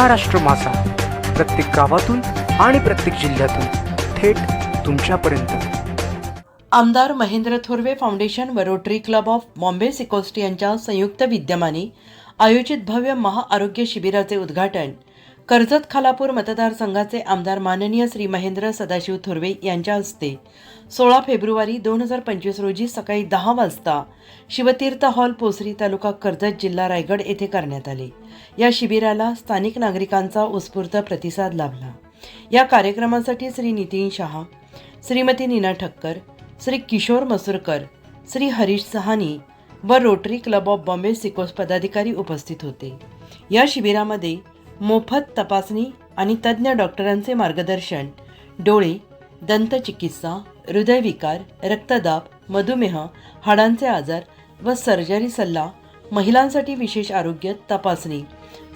महाराष्ट्र मासा प्रत्येक गावातून आणि प्रत्येक जिल्ह्यातून थेट तुमच्यापर्यंत. आमदार महेंद्र थोरवे फाउंडेशन व rotary club of Bombay seacoast यांच्या संयुक्त विद्यमाने आयोजित भव्य महाआरोग्य शिबिराचे उद्घाटन कर्जत खालापूर मतदारसंघाचे आमदार माननीय श्री महेंद्र सदाशिव थोरवे यांच्या हस्ते सोळा फेब्रुवारी दोन हजार पंचवीस रोजी सकाळी दहा वाजता शिवतीर्थ हॉल पोसरी तालुका कर्जत जिल्हा रायगड येथे करण्यात आले. या शिबिराला स्थानिक नागरिकांचा उत्स्फूर्त प्रतिसाद लाभला. या कार्यक्रमासाठी श्री नितीन शहा श्रीमती नीना ठक्कर श्री किशोर मसूरकर श्री हरीश सहानी व rotary club of Bombay seacoast पदाधिकारी उपस्थित होते. या शिबिरामध्ये मोफत तपासणी आणि तज्ज्ञ डॉक्टरांचे मार्गदर्शन. डोळे दंतचिकित्सा हृदयविकार रक्तदाब मधुमेह हाडांचे आजार व सर्जरी सल्ला महिलांसाठी विशेष आरोग्य तपासणी.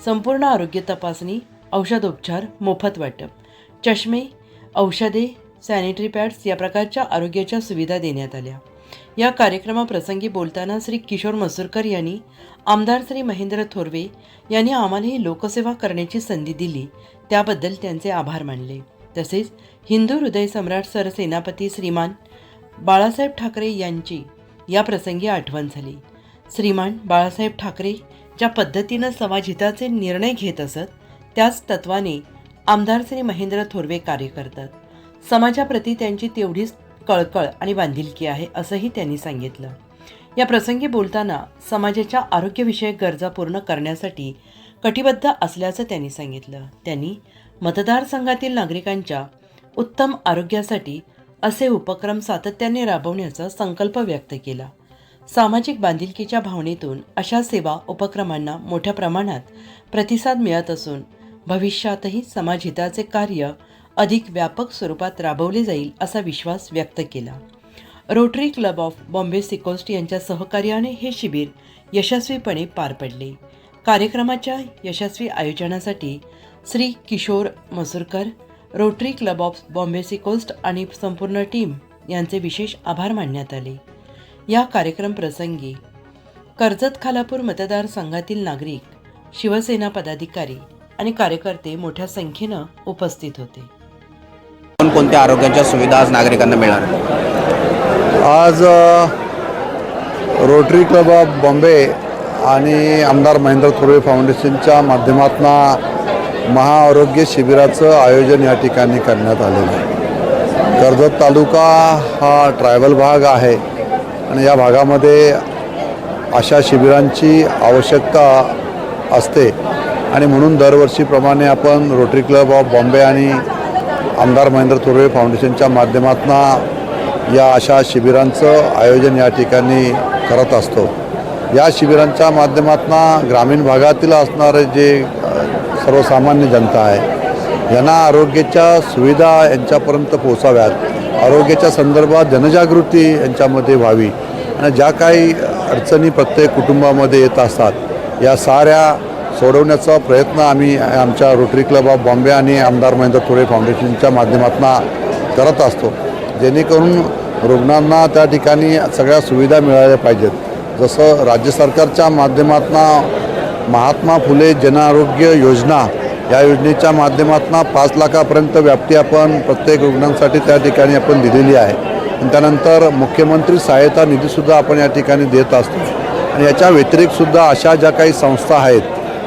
संपूर्ण आरोग्य तपासणी औषधोपचार मोफत वाटप. चष्मे औषधे सॅनिटरी पॅड्स या प्रकारच्या आरोग्याच्या सुविधा देण्यात आल्या. या कार्यक्रमाप्रसंगी बोलताना श्री किशोर मसूरकर यांनी आमदार श्री महेंद्र थोरवे यांनी आम्हाला ही लोकसेवा करण्याची संधी दिली. त्याबद्दल त्यांचे आभार मानले. तसेच हिंदू हृदय सम्राट सरसेनापती श्रीमान बाळासाहेब ठाकरे यांची या प्रसंगी आठवण झाली. श्रीमान बाळासाहेब ठाकरे ज्या पद्धतीनं समाजहिताचे निर्णय घेत असत त्याच तत्वाने आमदार श्री महेंद्र थोरवे कार्य करतात. समाजाप्रती त्यांची तेवढीच कळकळ आणि बांधिलकी आहे असंही त्यांनी सांगितलं. या प्रसंगी बोलताना समाजाच्या आरोग्यविषयक गरजा पूर्ण करण्यासाठी कटिबद्ध असल्याचं त्यांनी सांगितलं. त्यांनी मतदारसंघातील नागरिकांच्या उत्तम आरोग्यासाठी असे उपक्रम सातत्याने राबवण्याचा संकल्प व्यक्त केला. सामाजिक बांधिलकीच्या भावनेतून अशा सेवा उपक्रमांना मोठ्या प्रमाणात प्रतिसाद मिळत असून भविष्यातही समाजहिताचे कार्य अधिक व्यापक स्वरूपात राबवले जाईल असा विश्वास व्यक्त केला. Rotary club of Bombay seacoast यांच्या सहकार्याने हे शिबिर यशस्वीपणे पार पडले. कार्यक्रमाच्या यशस्वी आयोजनासाठी Shri Kishor Masurkar rotary club of Bombay seacoast आणि संपूर्ण टीम यांचे विशेष आभार मानण्यात आले. या कार्यक्रम प्रसंगी कर्जत खालापूर मतदारसंघातील नागरिक शिवसेना पदाधिकारी आणि कार्यकर्ते मोठ्या संख्येनं उपस्थित होते. कोणकोणत्या आरोग्याच्या सुविधा आज नागरिकांना मिळणार? आज रोटरी क्लब ऑफ बॉम्बे आणि आमदार महेंद्र थोरवे फाउंडेशनच्या माध्यमातून महाआरोग्य शिबिराचं आयोजन या ठिकाणी करण्यात आलेलं आहे. कर्जत तालुका हा ट्रायबल भाग आहे आणि या भागामध्ये अशा शिबिरांची आवश्यकता असते. आणि म्हणून दरवर्षीप्रमाणे आपण रोटरी क्लब ऑफ बॉम्बे आणि आमदार महेंद्र थोरवे फाउंडेशनच्या माध्यमातून या अशा शिबिरांचं आयोजन या ठिकाणी करत असतो. या शिबिरांच्या माध्यमातून ग्रामीण भागातील असणारे जे सर्वसामान्य जनता आहे यांना आरोग्याच्या सुविधा यांच्यापर्यंत पोचाव्यात आरोग्याच्या संदर्भात जनजागृती यांच्यामध्ये व्हावी. आणि ज्या काही अडचणी प्रत्येक कुटुंबामध्ये येत असतात या साऱ्या सोडवण्याचा प्रयत्न आम्ही आमच्या रोटरी क्लब ऑफ बॉम्बे आणि आमदार महेंद्र थोरे फाउंडेशनच्या माध्यमातून करत असतो. जेणेकरून रुग्णांना त्या ठिकाणी सगळ्या सुविधा मिळाल्या पाहिजेत. जसं राज्य सरकारच्या माध्यमातून महात्मा फुले जनआरोग्य योजना या योजनेच्या माध्यमातून पाच लाखापर्यंत व्याप्ती आपण प्रत्येक रुग्णांसाठी त्या ठिकाणी आपण दिलेली आहे. आणि त्यानंतर मुख्यमंत्री सहायता निधीसुद्धा आपण या ठिकाणी देत असतो. आणि याच्या व्यतिरिक्तसुद्धा अशा ज्या काही संस्था आहेत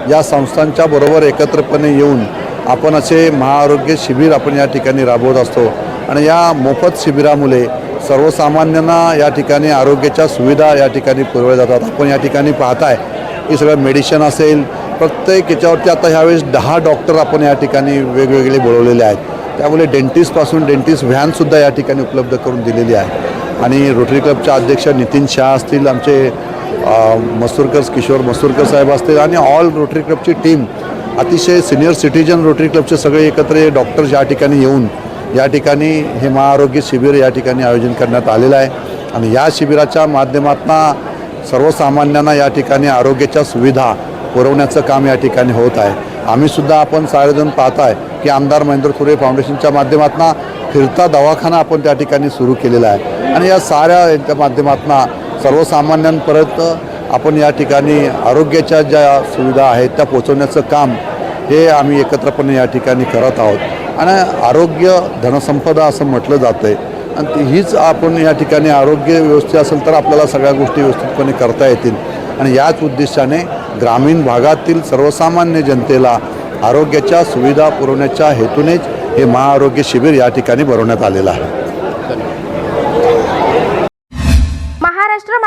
या संस्थांच्या बरोबर एकत्रपणे येऊन आपण असे महाआरोग्य शिबिर आपण या ठिकाणी राबवत असतो. आणि या मोफत शिबिरामुळे सर्वसामान्यांना या ठिकाणी आरोग्याच्या सुविधा या ठिकाणी पुरवल्या जातात. आपण या ठिकाणी पाहताय की सगळं मेडिसिन असेल प्रत्येक याच्यावरती आता ह्यावेळेस दहा डॉक्टर आपण या ठिकाणी वेगवेगळे बोलवलेले आहेत. त्यामुळे डेंटिस्टपासून डेंटिस्ट व्हॅनसुद्धा या ठिकाणी उपलब्ध करून दिलेली आहे. आणि रोटरी क्लबच्या अध्यक्ष नितीन शाह असतील आमचे मसूरकर्स किशोर मसूरकर साहेब असतील आणि ऑल रोटरी क्लबची टीम अतिशय सिनियर सिटीजन रोटरी क्लबचे सगळे एकत्र डॉक्टर्स या ठिकाणी येऊन या ठिकाणी हे महाआरोग्य शिबिर या ठिकाणी आयोजन करण्यात आलेलं आहे. आणि या शिबिराच्या माध्यमातून सर्वसामान्यांना या ठिकाणी आरोग्याच्या सुविधा पुरवण्याचं काम या ठिकाणी होत आहे. आम्हीसुद्धा आपण सारेजण पाहत आहे की आमदार महेंद्र थोरे फाउंडेशनच्या माध्यमातून फिरता दवाखाना आपण त्या ठिकाणी सुरू केलेला आहे. आणि या साऱ्या यांच्या माध्यमातून सर्वसामान्यांपर्यंत आपण या ठिकाणी आरोग्याच्या ज्या सुविधा आहेत त्या पोचवण्याचं काम हे आम्ही एकत्रपणे या ठिकाणी करत आहोत. आणि आरोग्य धनसंपदा असं म्हटलं जातं आहे आणि ती- हीच आपण या ठिकाणी आरोग्य व्यवस्थित असेल तर आपल्याला सगळ्या गोष्टी व्यवस्थितपणे करता येतील. आणि याच उद्देशाने ग्रामीण भागातील सर्वसामान्य जनतेला आरोग्याच्या सुविधा पुरवण्याच्या हेतूनेच हे महाआरोग्य शिबिर या ठिकाणी भरवण्यात आलेलं आहे.